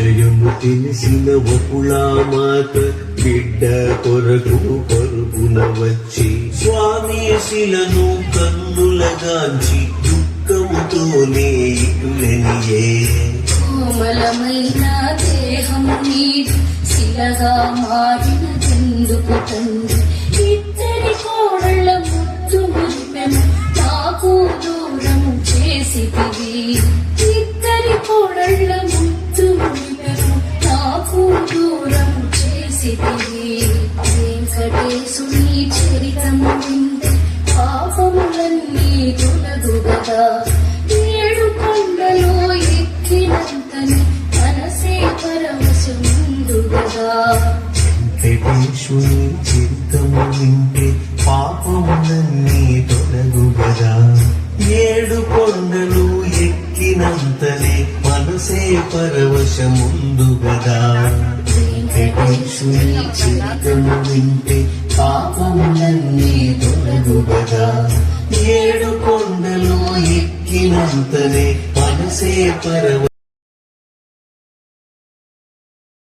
విషయము తెలిసిన వపుళామాత బిడ్డ కొరకు పరుగున వచ్చి స్వామి శిలను కన్నులగాంచి దుఃఖముతోనే ఇటులనియే కోమలమైన దేహం నీది శిలగా మారిన చెందుకు తండ్రి? ఇద్దరి కోడళ్ళ ముద్దు మురిపెను నాకు దూరం చేసి వెంకటేశుని చరితము పాపములన్నీ తొలగు ఏడు కొండలో ఎక్కినంతని మనసే పరవశముందు వెంకటేశుని చిత్తము వింటే పాపములన్నీ తొలగు ఏడు కొండలు ఎక్కినంతనే మనసే పరవశముందు గదా. వెంకటేశుని చిత్తము వింటే పాపములన్నీ తొలగు ఏడు కొండలు ఎక్కినంతనే మనసే పరవ